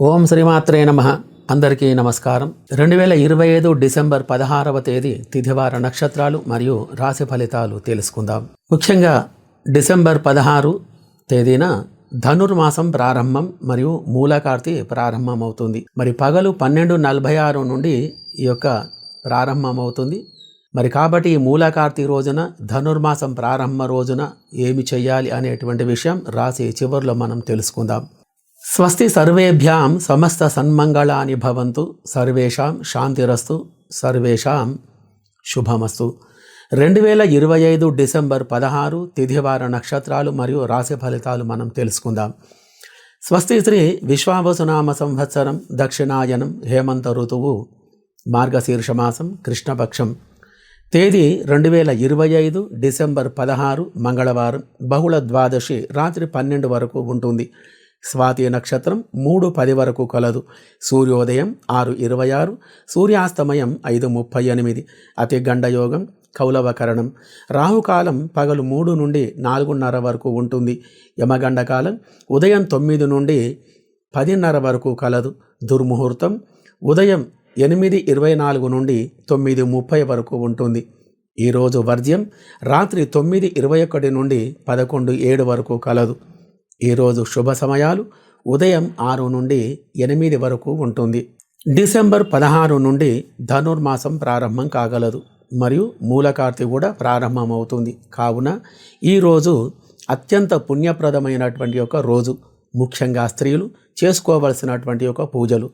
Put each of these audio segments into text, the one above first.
ఓం శ్రీమాత్రే నమ. అందరికీ నమస్కారం. రెండు వేల ఇరవై ఐదు డిసెంబర్ పదహారవ తేదీ తిథివార నక్షత్రాలు మరియు రాశి ఫలితాలు తెలుసుకుందాం. ముఖ్యంగా డిసెంబర్ పదహారు తేదీన ధనుర్మాసం ప్రారంభం మరియు మూలకార్తి ప్రారంభమవుతుంది. మరి పగలు పన్నెండు నలభై ఆరు నుండి ఈ యొక్క ప్రారంభమవుతుంది. మరి కాబట్టి ఈ మూలకార్తి రోజున ధనుర్మాసం ప్రారంభ రోజున ఏమి చేయాలి అనేటువంటి విషయం రాసి చివరిలో మనం తెలుసుకుందాం. స్వస్తి సర్వేభ్యాం సమస్త సన్మంగళాని భవంతు సర్వేషాం శాంతిరస్తు సర్వేషాం శుభమస్తు. రెండు వేల ఇరవై ఐదు డిసెంబర్ పదహారు తిథివార నక్షత్రాలు మరియు రాశి ఫలితాలు మనం తెలుసుకుందాం. స్వస్తి శ్రీ విశ్వావసునామ సంవత్సరం దక్షిణాయనం హేమంత ఋతువు మార్గశీర్షమాసం కృష్ణపక్షం. తేదీ రెండు వేల ఇరవై ఐదు డిసెంబర్ పదహారు మంగళవారం బహుళ ద్వాదశి రాత్రి పన్నెండు వరకు ఉంటుంది. స్వాతి నక్షత్రం మూడు పది వరకు కలదు. సూర్యోదయం ఆరు ఇరవై ఆరు సూర్యాస్తమయం ఐదు ముప్పై ఎనిమిది. అతి గండయోగం కౌలవకరణం. రాహుకాలం పగలు మూడు నుండి నాలుగున్నర వరకు ఉంటుంది. యమగండ కాలం ఉదయం తొమ్మిది నుండి పదిన్నర వరకు కలదు. దుర్ముహూర్తం ఉదయం ఎనిమిది ఇరవై నాలుగు నుండి తొమ్మిది ముప్పై వరకు ఉంటుంది. ఈరోజు వర్జ్యం రాత్రి తొమ్మిది ఇరవై ఒకటి నుండి పదకొండు ఏడు వరకు కలదు. ఈరోజు శుభ సమయాలు. ఉదయం ఆరు నుండి ఎనిమిది వరకు ఉంటుంది. డిసెంబర్ పదహారు నుండి ధనుర్మాసం ప్రారంభం కాగలదు. మరియు మూలకార్తి కూడా ప్రారంభమవుతుంది. కావున ఈరోజు అత్యంత పుణ్యప్రదమైనటువంటి ఒక రోజు. ముఖ్యంగా స్త్రీలు చేసుకోవలసినటువంటి ఒక పూజలు.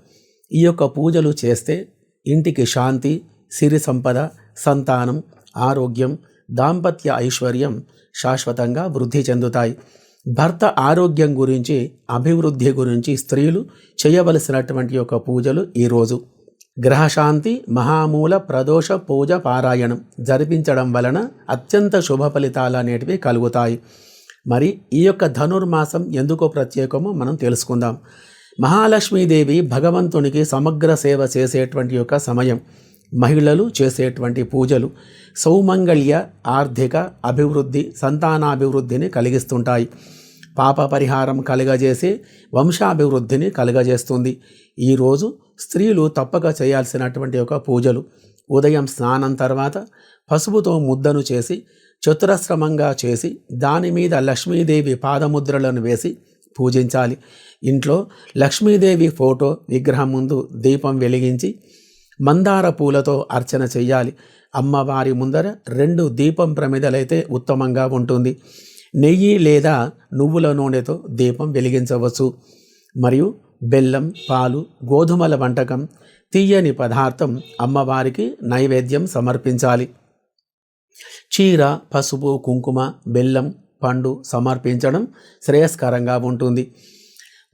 ఈ యొక్క పూజలు చేస్తే ఇంటికి శాంతి సిరి సంపద సంతానం ఆరోగ్యం దాంపత్య ఐశ్వర్యం శాశ్వతంగా వృద్ధి చెందుతాయి. భర్త ఆరోగ్యం గురించి అభివృద్ధి గురించి స్త్రీలు చేయవలసినటువంటి యొక్క పూజలు ఈరోజు గ్రహశాంతి మహామూల ప్రదోష పూజ పారాయణం జరిపించడం వలన అత్యంత శుభ ఫలితాలు అనేటివి కలుగుతాయి. మరి ఈ యొక్క ధనుర్మాసం ఎందుకో ప్రత్యేకమో మనం తెలుసుకుందాం. మహాలక్ష్మీదేవి భగవంతునికి సమగ్ర సేవ చేసేటువంటి యొక్క సమయం. మహిళలు చేసేటువంటి పూజలు సౌమంగళ్య ఆర్థిక అభివృద్ధి సంతానాభివృద్ధిని కలిగిస్తుంటాయి. పాప పరిహారం కలుగజేసి వంశాభివృద్ధిని కలుగజేస్తుంది. ఈరోజు స్త్రీలు తప్పక చేయాల్సినటువంటి ఒక పూజలు. ఉదయం స్నానం తర్వాత పసుపుతో ముద్దను చేసి చతురశ్రమంగా చేసి దాని మీద లక్ష్మీదేవి పాదముద్రలను వేసి పూజించాలి. ఇంట్లో లక్ష్మీదేవి ఫోటో విగ్రహం ముందు దీపం వెలిగించి మందార పూలతో అర్చన చెయ్యాలి. అమ్మవారి ముందర రెండు దీపం ప్రమిదలైతే ఉత్తమంగా ఉంటుంది. నెయ్యి లేదా నువ్వుల నూనెతో దీపం వెలిగించవచ్చు. మరియు బెల్లం పాలు గోధుమల వంటకం తీయని పదార్థం అమ్మవారికి నైవేద్యం సమర్పించాలి. చీర పసుపు కుంకుమ బెల్లం పండు సమర్పించడం శ్రేయస్కరంగా ఉంటుంది.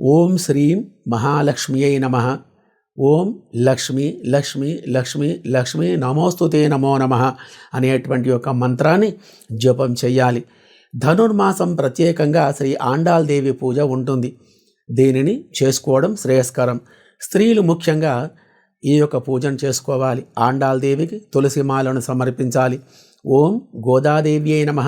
ఓం శ్రీం మహాలక్ష్మియై నమ. ఓం లక్ష్మి లక్ష్మి లక్ష్మి లక్ష్మి నమోస్తుతే నమో నమ అనేటువంటి ఒక మంత్రాన్ని జపం చేయాలి ధనుర్మాసం ప్రత్యేకంగా శ్రీ ఆండాల్దేవి పూజ ఉంటుంది. దీనిని చేసుకోవడం శ్రేయస్కరం. స్త్రీలు ముఖ్యంగా ఈ యొక్క పూజను చేసుకోవాలి. ఆండాల్దేవికి తులసిమాలను సమర్పించాలి. ఓం గోదాదేవి నమ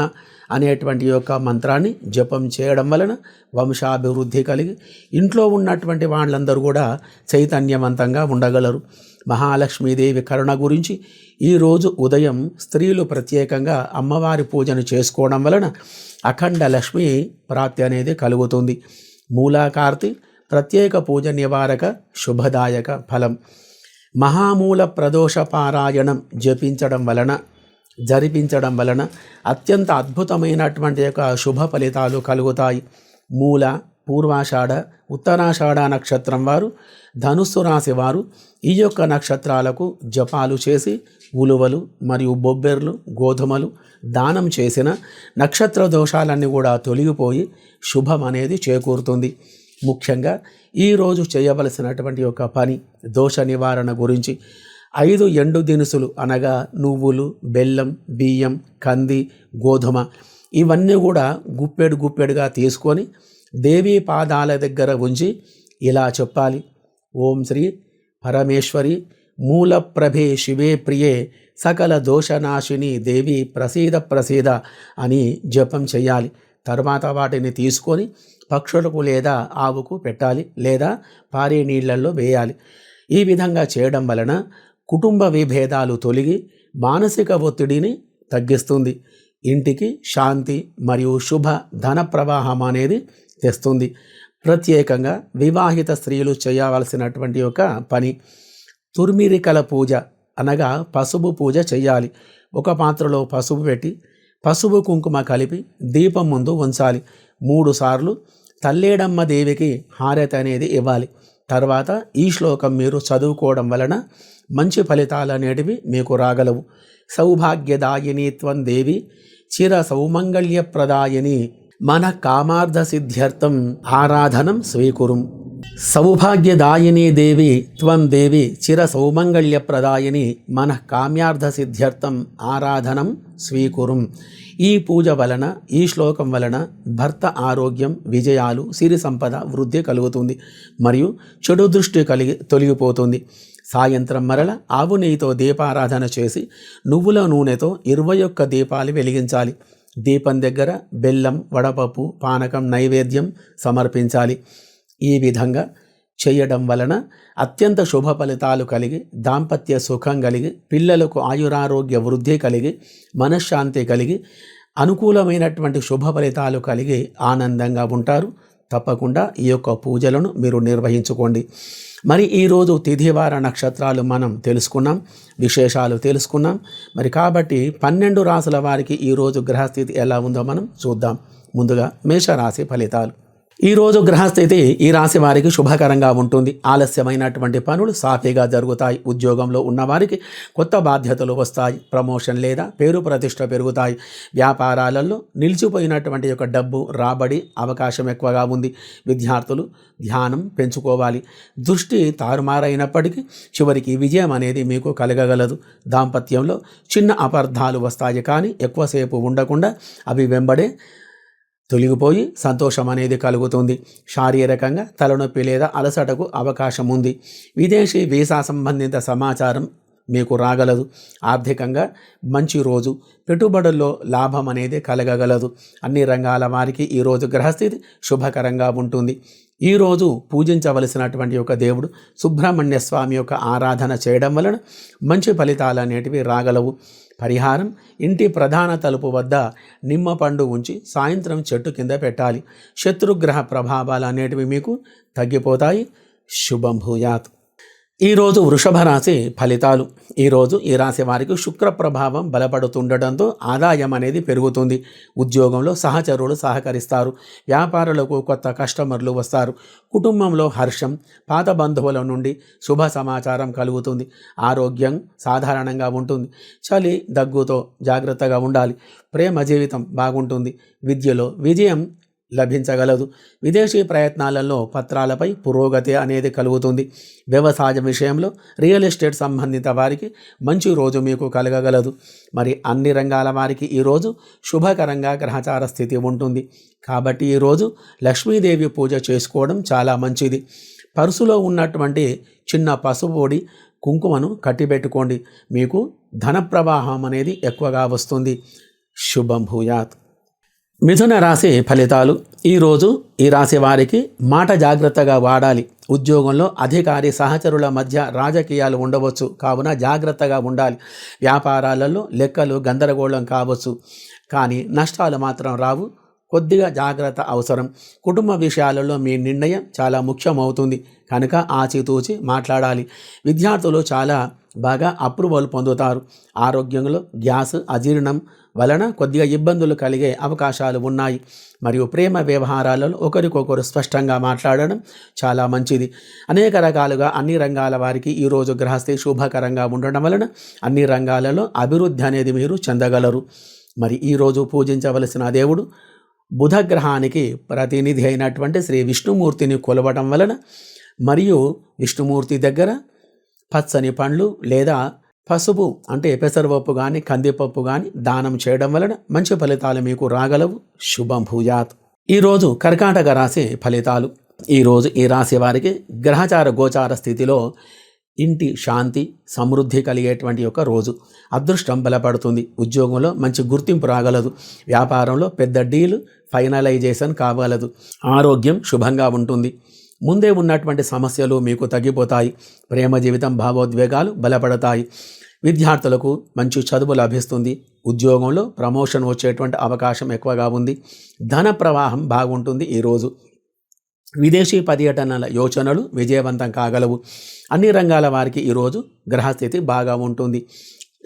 అనేటువంటి యొక్క మంత్రాన్ని జపం చేయడం వలన వంశాభివృద్ధి కలిగి ఇంట్లో ఉన్నటువంటి వాళ్ళందరూ కూడా చైతన్యవంతంగా ఉండగలరు. మహాలక్ష్మీదేవి కరుణ గురించి ఈరోజు ఉదయం స్త్రీలు ప్రత్యేకంగా అమ్మవారి పూజను చేసుకోవడం వలన అఖండ లక్ష్మి ప్రాప్తి అనేది కలుగుతుంది. మూలాకార్తి ప్రత్యేక పూజ నివారక శుభదాయక ఫలం. మహామూల ప్రదోష పారాయణం జపించడం వలన జరిపించడం వలన అత్యంత అద్భుతమైనటువంటి యొక్క శుభ ఫలితాలు కలుగుతాయి. మూల పూర్వాషాఢ ఉత్తరాషాఢ నక్షత్రం వారు ధనుస్సు రాశి వారు ఈ యొక్క నక్షత్రాలకు జపాలు చేసి ఉలువలు మరియు బొబ్బెర్లు గోధుమలు దానం చేసిన నక్షత్ర దోషాలన్నీ కూడా తొలగిపోయి శుభం అనేది చేకూరుతుంది. ముఖ్యంగా ఈరోజు చేయవలసినటువంటి ఒక పని దోష నివారణ గురించి. ఐదు ఎండు దినుసులు అనగా నువ్వులు బెల్లం బియ్యం కంది గోధుమ ఇవన్నీ కూడా గుప్పెడు గుప్పెడుగా తీసుకొని దేవీ పాదాల దగ్గర ఉంచి ఇలా చెప్పాలి. ఓం శ్రీ పరమేశ్వరి మూలప్రభే శివే ప్రియే సకల దోషనాశిని దేవి ప్రసీద ప్రసీద అని జపం చేయాలి. తర్వాత వాటిని తీసుకొని పక్షులకు లేదా ఆవుకు పెట్టాలి లేదా పారే నీళ్ళలో వేయాలి. ఈ విధంగా చేయడం వలన కుటుంబ విభేదాలు తొలగి మానసిక ఒత్తిడిని తగ్గిస్తుంది. ఇంటికి శాంతి మరియు శుభ ధన ప్రవాహం అనేది తెస్తుంది. ప్రత్యేకంగా వివాహిత స్త్రీలు చేయవలసినటువంటి ఒక పని తుర్మిరికల పూజ అనగా పసుపు పూజ చేయాలి. ఒక పాత్రలో పసుపు పెట్టి పసుపు కుంకుమ కలిపి దీపం ముందు ఉంచాలి. మూడు సార్లు తల్లేడమ్మ దేవికి హారతి అనేది ఇవ్వాలి. తర్వాత ఈ శ్లోకం మీరు చదువుకోవడం వలన మంచి ఫలితాలు అనేటివి మీకు రాగలవు. సౌభాగ్యదాయిని త్వం దేవి చిర సౌమంగళ్యప్రదాయని మన కామార్థ సిద్ధ్యర్థం ఆరాధనం స్వీకురుం. సౌభాగ్యదాయిని దేవి త్వం దేవి చిర సౌమంగళ్యప్రదాయిని మన కామ్యార్థ సిద్ధ్యర్థం ఆరాధనం స్వీకురుం. ఈ పూజ వలన ఈ శ్లోకం వలన భర్త ఆరోగ్యం విజయాలు సిరి సంపద వృద్ధి కలుగుతుంది మరియు చెడు దృష్టి కలిగి తొలగిపోతుంది. సాయంత్రం మరల ఆవు నెయ్యితో దీపారాధన చేసి నువ్వుల నూనెతో ఇరవై ఒక్క దీపాలు వెలిగించాలి. దీపం దగ్గర బెల్లం వడపప్పు పానకం నైవేద్యం సమర్పించాలి. ఈ విధంగా చేయడం వలన అత్యంత శుభ ఫలితాలు కలిగి దాంపత్య సుఖం కలిగి పిల్లలకు ఆయురారోగ్య వృద్ధి కలిగి మనశ్శాంతి కలిగి అనుకూలమైనటువంటి శుభ ఫలితాలు కలిగి ఆనందంగా ఉంటారు. తప్పకుండా ఈ యొక్క పూజలను మీరు నిర్వహించుకోండి. మరి ఈరోజు తిథివార నక్షత్రాలు మనం తెలుసుకున్నాం విశేషాలు తెలుసుకున్నాం. మరి కాబట్టి పన్నెండు రాసుల వారికి ఈరోజు గ్రహస్థితి ఎలా ఉందో మనం చూద్దాం. ముందుగా మేషరాశి ఫలితాలు. ఈరోజు గ్రహస్థితి ఈ రాశి వారికి శుభకరంగా ఉంటుంది. ఆలస్యమైనటువంటి పనులు సాఫీగా జరుగుతాయి. ఉద్యోగంలో ఉన్నవారికి కొత్త బాధ్యతలు వస్తాయి. ప్రమోషన్ లేదా పేరు ప్రతిష్ట పెరుగుతాయి. వ్యాపారాలలో నిలిచిపోయినటువంటి యొక్క డబ్బు రాబడి అవకాశం ఎక్కువగా ఉంది. విద్యార్థులు ధ్యానం పెంచుకోవాలి. దృష్టి తారుమారైనప్పటికీ చివరికి విజయం అనేది మీకు కలగగలదు. దాంపత్యంలో చిన్న అపార్థాలు వస్తాయి. కానీ ఎక్కువసేపు ఉండకుండా అవి వెంబడే తొలగిపోయి సంతోషం అనేది కలుగుతుంది. శారీరకంగా తలనొప్పి లేదా అలసటకు అవకాశం ఉంది. విదేశీ వీసా సంబంధిత సమాచారం మీకు రాగలదు. ఆర్థికంగా మంచి రోజు. పెట్టుబడుల్లో లాభం అనేది కలగగలదు. అన్ని రంగాల వారికి ఈరోజు గ్రహస్థితి శుభకరంగా ఉంటుంది. ఈరోజు పూజించవలసినటువంటి ఒక దేవుడు సుబ్రహ్మణ్య స్వామి యొక్క ఆరాధన చేయడం వలన మంచి ఫలితాలు అనేటివి రాగలవు. పరిహారం ఇంటి ప్రధాన తలుపు వద్ద నిమ్మ పండు ఉంచి సాయంత్రం చెట్టు కింద పెట్టాలి. శత్రుగ్రహ ప్రభావాలు అనేటివి మీకు తగ్గిపోతాయి. శుభం భూయాత్. ఈరోజు వృషభ రాశి ఫలితాలు. ఈరోజు ఈ రాశి వారికి శుక్ర ప్రభావం బలపడుతుండటంతో ఆదాయం అనేది పెరుగుతుంది. ఉద్యోగంలో సహచరులు సహకరిస్తారు. వ్యాపారులకు కొత్త కస్టమర్లు వస్తారు. కుటుంబంలో హర్షం పాత బంధువుల నుండి శుభ సమాచారం కలుగుతుంది. ఆరోగ్యం సాధారణంగా ఉంటుంది. చలి దగ్గుతో జాగ్రత్తగా ఉండాలి. ప్రేమ జీవితం బాగుంటుంది. విద్యలో విజయం లభించగలదు. విదేశీ ప్రయత్నాలలో పత్రాలపై పురోగతి అనేది కలుగుతుంది. వ్యవసాయ విషయంలో రియల్ ఎస్టేట్ సంబంధిత వారికి మంచి రోజు మీకు కలగగలదు. మరి అన్ని రంగాల వారికి ఈరోజు శుభకరంగా గ్రహచార స్థితి ఉంటుంది. కాబట్టి ఈరోజు లక్ష్మీదేవి పూజ చేసుకోవడం చాలా మంచిది. పరుసులో ఉన్నటువంటి చిన్న పసుపొడి కుంకుమను కట్టిపెట్టుకోండి. మీకు ధన ప్రవాహం అనేది ఎక్కువగా వస్తుంది. శుభం భూయాత్. మిథున రాశి ఫలితాలు. ఈరోజు ఈ రాశి వారికి మాట జాగ్రత్తగా వాడాలి. ఉద్యోగంలో అధికారి సహచరుల మధ్య రాజకీయాలు ఉండవచ్చు. కావున జాగ్రత్తగా ఉండాలి. వ్యాపారాలలో లెక్కలు గందరగోళం కావచ్చు. కానీ నష్టాలు మాత్రం రావు. కొద్దిగా జాగ్రత్త అవసరం. కుటుంబ విషయాలలో మీ నిర్ణయం చాలా ముఖ్యమవుతుంది. కనుక ఆచితూచి మాట్లాడాలి. విద్యార్థులు చాలా బాగా అప్రూవల్ పొందుతారు. ఆరోగ్యంలో గ్యాస్ అజీర్ణం వలన కొద్దిగా ఇబ్బందులు కలిగే అవకాశాలు ఉన్నాయి. మరియు ప్రేమ వ్యవహారాలలో ఒకరికొకరు స్పష్టంగా మాట్లాడడం చాలా మంచిది. అనేక రకాలుగా అన్ని రంగాల వారికి ఈరోజు గ్రహస్థి శుభకరంగా ఉండడం వలన అన్ని రంగాలలో అభివృద్ధి అనేది మీరు చెందగలరు. మరి ఈరోజు పూజించవలసిన దేవుడు బుధగ్రహానికి ప్రతినిధి అయినటువంటి శ్రీ విష్ణుమూర్తిని కొలవడం వలన మరియు విష్ణుమూర్తి దగ్గర పచ్చని పండ్లు లేదా పసుపు అంటే పెసరపప్పు కానీ కందిపప్పు కానీ దానం చేయడం వలన మంచి ఫలితాలు మీకు రాగలవు. శుభం భూయాత్. ఈరోజు కర్కాటక రాశి ఫలితాలు. ఈరోజు ఈ రాశి వారికి గ్రహచార గోచార స్థితిలో ఇంటి శాంతి సమృద్ధి కలిగేటువంటి ఒక రోజు. అదృష్టం బలపడుతుంది. ఉద్యోగంలో మంచి గుర్తింపు రాగలదు. వ్యాపారంలో పెద్ద డీల్ ఫైనలైజేషన్ కాగలదు. ఆరోగ్యం శుభంగా ఉంటుంది. ముందే ఉన్నటువంటి సమస్యలు మీకు తగ్గిపోతాయి. ప్రేమ జీవితం భావోద్వేగాలు బలపడతాయి. విద్యార్థులకు మంచి చదువు లభిస్తుంది. ఉద్యోగంలో ప్రమోషన్ వచ్చేటువంటి అవకాశం ఎక్కువగా ఉంది. ధన ప్రవాహం బాగుంటుంది ఈరోజు విదేశీ పర్యటనల యోచనలు విజయవంతం కాగలవు. అన్ని రంగాల వారికి ఈరోజు గ్రహస్థితి బాగా ఉంటుంది.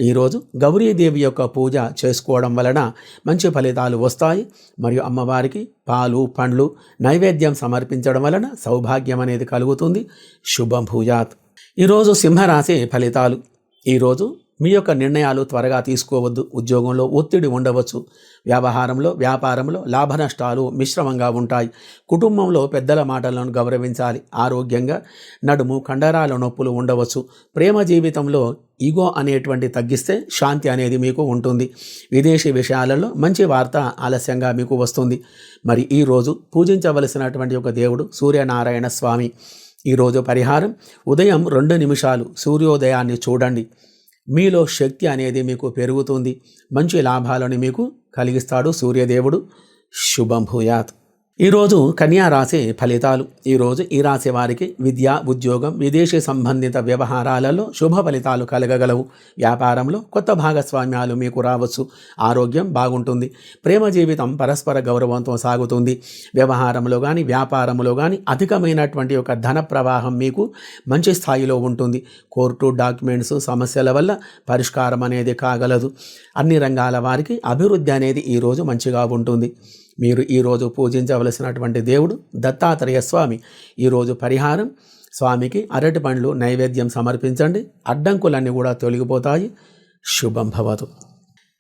ఈరోజు గౌరీదేవి యొక్క పూజ చేసుకోవడం వలన మంచి ఫలితాలు వస్తాయి. మరియు అమ్మవారికి పాలు పండ్లు నైవేద్యం సమర్పించడం వలన సౌభాగ్యం అనేది కలుగుతుంది. శుభం భూయాత్. ఈరోజు సింహరాశి ఫలితాలు. ఈరోజు మీ యొక్క నిర్ణయాలు త్వరగా తీసుకోవద్దు. ఉద్యోగంలో ఒత్తిడి ఉండవచ్చు. వ్యవహారంలో వ్యాపారంలో లాభ నష్టాలు మిశ్రమంగా ఉంటాయి. కుటుంబంలో పెద్దల మాటలను గౌరవించాలి. ఆరోగ్యంగా నడుము కండరాల నొప్పులు ఉండవచ్చు. ప్రేమ జీవితంలో ఈగో అనేటువంటి తగ్గిస్తే శాంతి అనేది మీకు ఉంటుంది. విదేశీ విషయాలలో మంచి వార్త ఆలస్యంగా మీకు వస్తుంది. మరి ఈరోజు పూజించవలసినటువంటి ఒక దేవుడు సూర్యనారాయణ స్వామి. ఈరోజు పరిహారం ఉదయం రెండు నిమిషాలు. సూర్యోదయాన్ని చూడండి. మీలో శక్తి అనేది మీకు పెరుగుతుంది. మంచి లాభాలను మీకు కలిగిస్తాడు సూర్యదేవుడు. శుభం భూయాత్. ఈరోజు కన్యా రాశి ఫలితాలు. ఈరోజు ఈ రాశి వారికి విద్య ఉద్యోగం విదేశీ సంబంధిత వ్యవహారాలలో శుభ ఫలితాలు కలగగలవు. వ్యాపారంలో కొత్త భాగస్వామ్యాలు మీకు రావచ్చు. ఆరోగ్యం బాగుంటుంది. ప్రేమ జీవితం పరస్పర గౌరవంతో సాగుతుంది. వ్యవహారంలో కానీ వ్యాపారంలో కానీ అధికమైనటువంటి ఒక ధన ప్రవాహం మీకు మంచి స్థాయిలో ఉంటుంది. కోర్టు డాక్యుమెంట్స్ సమస్యల వల్ల పరిష్కారం అనేది కాగలదు. అన్ని రంగాల వారికి అభివృద్ధి అనేది ఈరోజు మంచిగా ఉంటుంది. మీరు ఈరోజు పూజించవలసినటువంటి దేవుడు దత్తాత్రేయ స్వామి. ఈరోజు పరిహారం. స్వామికి అరటి పండ్లు నైవేద్యం సమర్పించండి. అడ్డంకులన్నీ కూడా తొలగిపోతాయి. శుభం భవతు.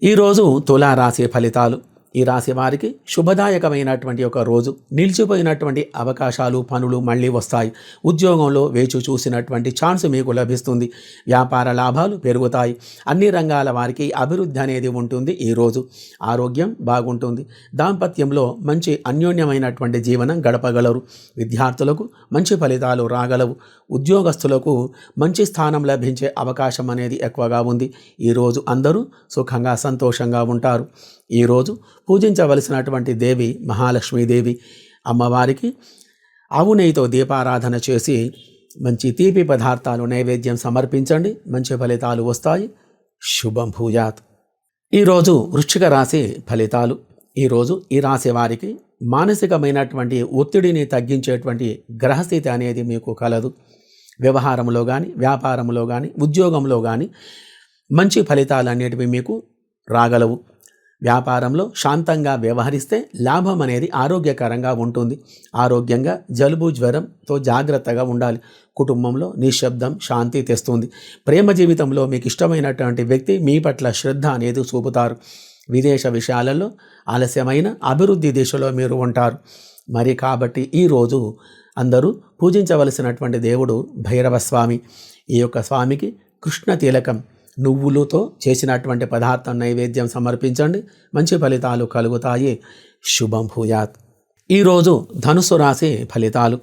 ఈరోజు తులారాశి ఫలితాలు. ఈ రాశి వారికి శుభదాయకమైనటువంటి ఒక రోజు. నిలిచిపోయినటువంటి అవకాశాలు పనులు మళ్ళీ వస్తాయి. ఉద్యోగంలో వేచి చూసినటువంటి ఛాన్స్ మీకు లభిస్తుంది. వ్యాపార లాభాలు పెరుగుతాయి. అన్ని రంగాల వారికి అభివృద్ధి అనేది ఉంటుంది ఈరోజు ఆరోగ్యం బాగుంటుంది. దాంపత్యంలో మంచి అన్యోన్యమైనటువంటి జీవనం గడపగలరు. విద్యార్థులకు మంచి ఫలితాలు రాగలవు. ఉద్యోగస్తులకు మంచి స్థానం లభించే అవకాశం అనేది ఎక్కువగా ఉంది. ఈరోజు అందరూ సుఖంగా సంతోషంగా ఉంటారు. ఈరోజు పూజించవలసినటువంటి దేవి మహాలక్ష్మీదేవి అమ్మవారికి ఆవు నెయ్యితో దీపారాధన చేసి మంచి తీపి పదార్థాలు నైవేద్యం సమర్పించండి. మంచి ఫలితాలు వస్తాయి. శుభం భూయాత్. ఈరోజు వృశ్చిక రాశి ఫలితాలు. ఈరోజు ఈ రాశి వారికి మానసికమైనటువంటి ఒత్తిడిని తగ్గించేటువంటి గ్రహస్థితి అనేది మీకు కలదు. వ్యవహారంలో కానీ వ్యాపారంలో కానీ ఉద్యోగంలో కానీ మంచి ఫలితాలు అనేటివి మీకు రాగలవు. వ్యాపారంలో శాంతంగా వ్యవహరిస్తే లాభం అనేది ఆరోగ్యకరంగా ఉంటుంది. ఆరోగ్యంగా జలుబు జ్వరంతో జాగ్రత్తగా ఉండాలి. కుటుంబంలో నిశ్శబ్దం శాంతి తెస్తుంది. ప్రేమ జీవితంలో మీకు ఇష్టమైనటువంటి వ్యక్తి మీ పట్ల శ్రద్ధ అనేది చూపుతారు. విదేశ విషయాలలో ఆలస్యమైన అభివృద్ధి దిశలో మీరు ఉంటారు. మరి కాబట్టి ఈరోజు అందరూ పూజించవలసినటువంటి దేవుడు భైరవ స్వామి. ఈ యొక్క స్వామికి కృష్ణ తిలకం. నువ్వులతో చేసినటువంటి పదార్థం నైవేద్యం సమర్పించండి. మంచి ఫలితాలు కలుగుతాయి. శుభం భూయాత్. ఈరోజు ధనుసు రాశి ఫలితాలు.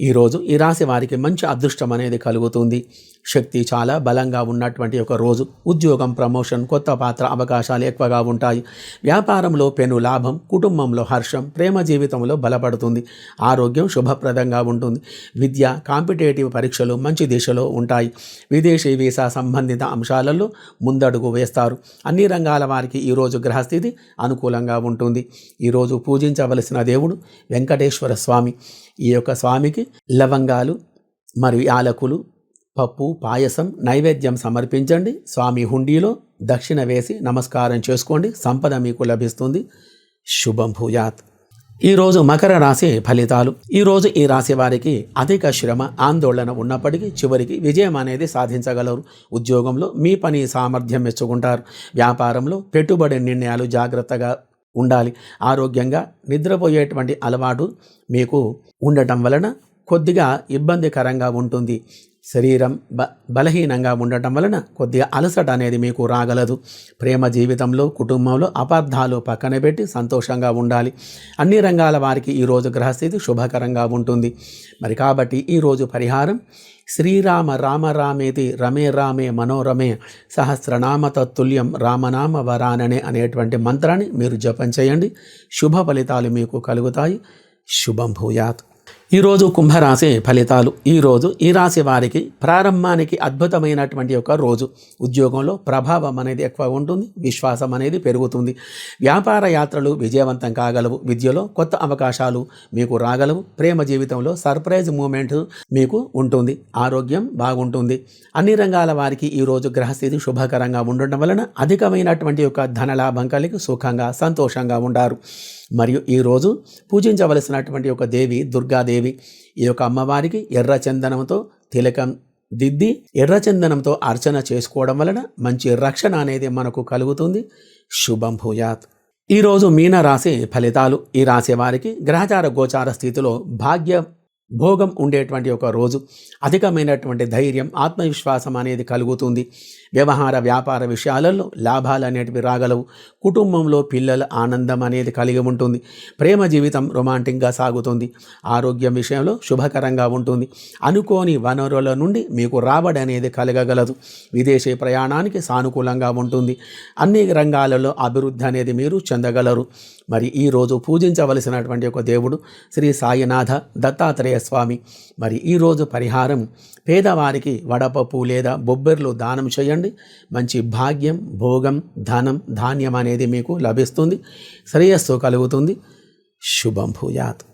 ఈరోజు ఈ రాశి వారికి మంచి అదృష్టం అనేది కలుగుతుంది. శక్తి చాలా బలంగా ఉన్నటువంటి ఒక రోజు. ఉద్యోగం ప్రమోషన్ కొత్త పాత్ర అవకాశాలు ఎక్కువగా ఉంటాయి. వ్యాపారంలో పెను లాభం కుటుంబంలో హర్షం ప్రేమ జీవితంలో బలపడుతుంది. ఆరోగ్యం శుభప్రదంగా ఉంటుంది. విద్య కాంపిటేటివ్ పరీక్షలు మంచి దిశలో ఉంటాయి. విదేశీ వీసా సంబంధిత అంశాలలో ముందడుగు వేస్తారు. అన్ని రంగాల వారికి ఈరోజు గ్రహస్థితి అనుకూలంగా ఉంటుంది. ఈరోజు పూజించవలసిన దేవుడు వెంకటేశ్వర స్వామి. ఈ యొక్క స్వామికి లవంగాలు మరియు యాలకులు పప్పు పాయసం నైవేద్యం సమర్పించండి. స్వామి హుండీలో దక్షిణ వేసి నమస్కారం చేసుకోండి. సంపద మీకు లభిస్తుంది. శుభం భూయాత్ ఈరోజు మకర రాశి ఫలితాలు. ఈరోజు ఈ రాశి వారికి అధిక శ్రమ ఆందోళన ఉన్నప్పటికీ చివరికి విజయం అనేది సాధించగలరు. ఉద్యోగంలో మీ పని సామర్థ్యం మెచ్చుకుంటారు. వ్యాపారంలో పెట్టుబడి నిర్ణయాలు జాగ్రత్తగా ఉండాలి. ఆరోగ్యంగా నిద్రపోయేటువంటి అలవాటు మీకు ఉండటం వలన కొద్దిగా ఇబ్బందికరంగా ఉంటుంది. శరీరం బ బలహీనంగా ఉండటం వలన కొద్దిగా అలసట అనేది మీకు రాగలదు. ప్రేమ జీవితంలో కుటుంబంలో అపార్థాలు పక్కన పెట్టి సంతోషంగా ఉండాలి. అన్ని రంగాల వారికి ఈరోజు గ్రహస్థితి శుభకరంగా ఉంటుంది. మరి కాబట్టి ఈరోజు పరిహారం శ్రీరామ రామ రామేతి రమే రామే మనోరమే సహస్రనామ తత్తుల్యం రామనామ వరాననే అనేటువంటి మంత్రాన్ని మీరు జపం చేయండి. శుభ ఫలితాలు మీకు కలుగుతాయి. శుభం భూయాత్. ఈరోజు కుంభరాశి ఫలితాలు. ఈరోజు ఈ రాశి వారికి ప్రారంభానికి అద్భుతమైనటువంటి ఒక రోజు. ఉద్యోగంలో ప్రభావం అనేది ఎక్కువ ఉంటుంది విశ్వాసం అనేది పెరుగుతుంది. వ్యాపార యాత్రలు విజయవంతం కాగలవు. విద్యలో కొత్త అవకాశాలు మీకు రాగలవు. ప్రేమ జీవితంలో సర్ప్రైజ్ మూమెంట్ మీకు ఉంటుంది. ఆరోగ్యం బాగుంటుంది. అన్ని రంగాల వారికి ఈరోజు గ్రహస్థితి శుభకరంగా ఉండటం వలన అధికమైనటువంటి యొక్క ధనలాభం కలిగి సుఖంగా సంతోషంగా ఉంటారు మరియు ఈరోజు పూజించవలసినటువంటి ఒక దేవి దుర్గాదేవి ఈ యొక్క అమ్మవారికి ఎర్ర చందనంతో తిలకం దిద్ది ఎర్ర చందనంతో అర్చన చేసుకోవడం వలన మంచి రక్షణ అనేది మనకు కలుగుతుంది. శుభం భూయాత్. ఈరోజు మీన రాశి ఫలితాలు. ఈ రాశి వారికి గ్రహచార గోచార స్థితిలో భాగ్య భోగం ఉండేటువంటి ఒక రోజు. అధికమైనటువంటి ధైర్యం ఆత్మవిశ్వాసం అనేది కలుగుతుంది. వ్యవహార వ్యాపార విషయాలలో లాభాలు అనేటివి రాగలవు. కుటుంబంలో పిల్లల ఆనందం అనేది కలిగి ఉంటుంది. ప్రేమ జీవితం రొమాంటిక్గా సాగుతుంది. ఆరోగ్యం విషయంలో శుభకరంగా ఉంటుంది. అనుకోని వనరుల నుండి మీకు రాబడి అనేది కలగగలదు. విదేశీ ప్రయాణానికి సానుకూలంగా ఉంటుంది. అన్ని రంగాలలో అభివృద్ధి అనేది మీరు చెందగలరు. మరి ఈరోజు పూజించవలసినటువంటి ఒక దేవుడు శ్రీ సాయినాథ దత్తాత్రేయ స్వామి. మరి ఈరోజు పరిహారం పేదవారికి వడపప్పు లేదా బొబ్బెర్లు దానం చేయండి. మంచి భాగ్యం భోగం ధనం ధాన్యం అనేది మీకు లభిస్తుంది. శ్రేయస్సు కలుగుతుంది. శుభం భూయాత్.